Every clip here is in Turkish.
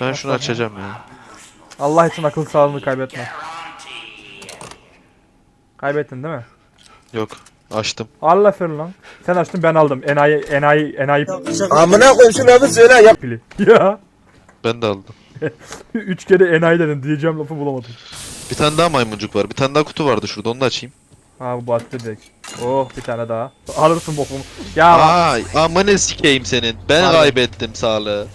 Ben şunu açacağım ya. Allah için akıl sağlığını kaybetme. Kaybettin değil mi? Yok. Açtım. Allah aferin lan. Sen açtın ben aldım. Enayi enayi enayi Amına koyayım şu lafı söyle ya. pili. Ya. Ben de aldım. Üç kere enayi dedin diyeceğim lafı bulamadım. Bir tane daha maymuncuk var. Bir tane daha kutu vardı şurada onu da açayım. Ha bu battı direkt. Oh bir tane daha. Alırsın bokumu. Ya. Ay amına sikeyim senin. Ben Abi. kaybettim sağlığı.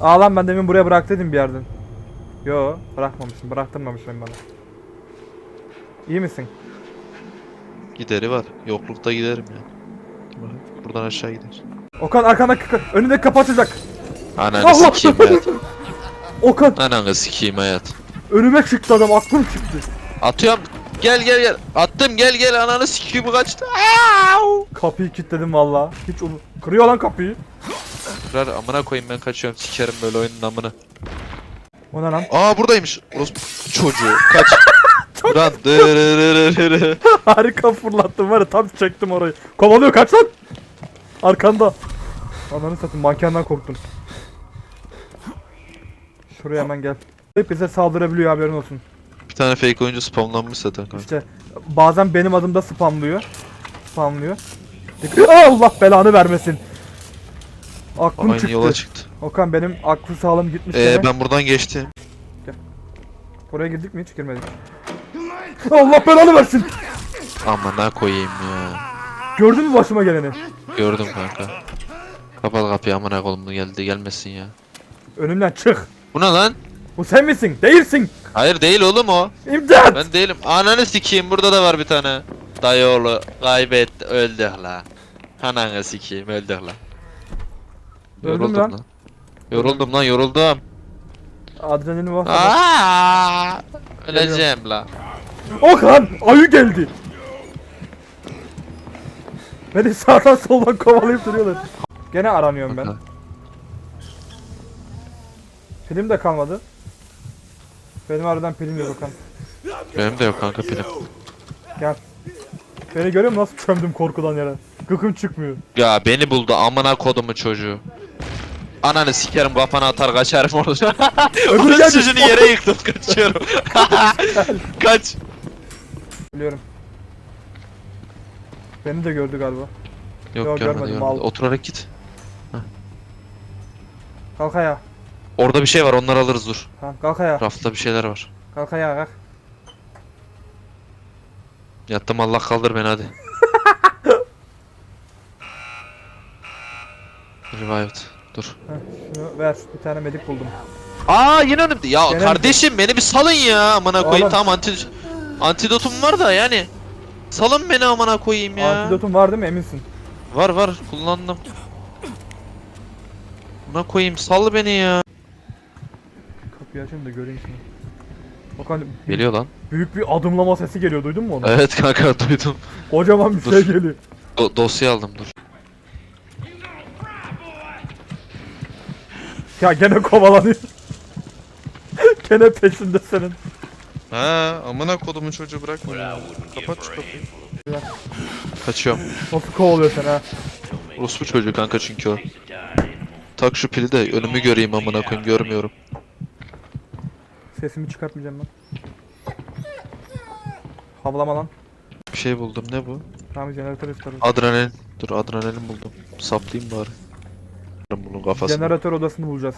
Aa lan ben demin buraya bıraktıydım bir yerden. Yo bırakmamışım. Bıraktırmamışım bana. İyi misin? Gideri var. Yoklukta giderim ya. Buradan aşağı gider. Okan arkanda kaka- önünde kapı açacak. Ananı Allah! sikeyim hayat. Okan Ananı sikeyim hayat. önüme çıktı adam aklım çıktı. Atıyorum. Gel gel gel. Attım gel gel ananı sikeyim kaçtı. Au! Kapıyı kilitledim valla. Hiç onu kırıyor lan kapıyı. Kırar amına koyayım ben kaçıyorum sikerim böyle oyunun amını. O ne lan? Aa buradaymış. Orospu çocuğu. Kaç. Lan dırırırırırı. Harika fırlattım var ya tam çektim orayı. Kovalıyor kaç lan. Arkanda. Ananı satayım mankenden korktum. Şuraya hemen gel. Hep bize saldırabiliyor haberin olsun. Bir tane fake oyuncu spamlanmış zaten kanka. İşte bazen benim adımda spamlıyor. Spamlıyor. Allah belanı vermesin. Aklım Aynı çıktı. yola çıktı. Okan benim aklı sağlığım gitmiş. Ee gene. ben buradan geçtim. Buraya girdik mi hiç girmedik. Allah belanı versin. Amına koyayım ya. Gördün mü başıma geleni? Gördüm kanka. Kapat kapıyı amına kolum geldi gelmesin ya. Önümden çık. Bu ne lan? Bu sen misin? Değilsin. Hayır değil oğlum o. İmdat. Ben değilim. Ananı sikeyim burada da var bir tane. Dayıoğlu kaybet öldük la. Ananı sikeyim öldük la. Öldüm Yoruldum lan. lan. Yoruldum lan yoruldum. Adrenalin var. Aa! Öleceğim la. Okan ayı geldi. Beni sağdan soldan kovalayıp duruyorlar. Gene aranıyorum ben. Pilim de kalmadı. Benim aradan pilim yok Okan. Benim de yok kanka pilim. Gel. Beni görüyor musun nasıl çömdüm korkudan yere. Gıkım çıkmıyor. Ya beni buldu amına kodumu çocuğu. Ananı sikerim kafana atar kaçarım orada. Öbürü geldi. yere yıktım kaçıyorum. Kaç. Biliyorum. Beni de gördü galiba. Yok, Yok, görmedi görmedim, görmedi. Oturarak git. Kalk ayağa. Orada bir şey var onları alırız dur. Tamam kalk ayağa. Rafta bir şeyler var. Kalk ayağa kalk. Yattım Allah kaldır beni hadi. Revived. Dur. Heh, şunu ver. Bir tane medik buldum. Aa yine önümde. Ya Gene kardeşim beni bir salın ya amına koyayım. Tamam anti antidotum var da yani. Salın beni amına koyayım ya. Antidotun var değil mi eminsin? Var var kullandım. Buna koyayım sal beni ya. Kapıyı açayım da göreyim şunu. Okan Geliyor lan. büyük bir adımlama sesi geliyor duydun mu onu? Evet kanka duydum. Kocaman bir Dur. şey geliyor. Do- dosya aldım dur. Ya gene kovalanıyor. gene peşinde senin. Ha amına kodumun çocuğu bırakma ya. Kapat şu kapıyı. Kaçıyorum. Nasıl kovalıyor seni ha? Ruslu çocuğu kanka çünkü o. Tak şu pili de önümü göreyim amına koyayım görmüyorum. Sesimi çıkartmayacağım ben. Havlama lan. Bir şey buldum ne bu? Tamam jeneratör istiyoruz. Adrenalin. Dur adrenalin buldum. Saplayayım bari. Bunun kafasını. Jeneratör odasını bulacağız.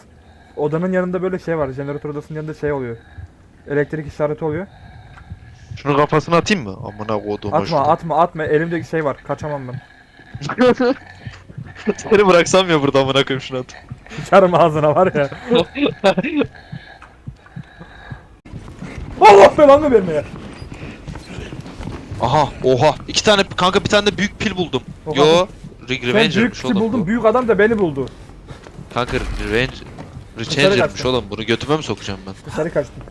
Odanın yanında böyle şey var. Jeneratör odasının yanında şey oluyor. Elektrik işareti oluyor. Şunun kafasını atayım mı? Amına kodum. Atma atma atma elimde şey var kaçamam ben. Seni bıraksam ya burada amına koyayım şunu at. Sıçarım ağzına var ya. Allah belanı vermeye. Aha oha iki tane kanka bir tane de büyük pil buldum. Oha. Yo Re- Ben büyük bir şey oğlum buldum. bu. Büyük adam da beni buldu. Kanka Revenge kaçtım. oğlum bunu götüme mi sokacağım ben? Dışarı kaçtım.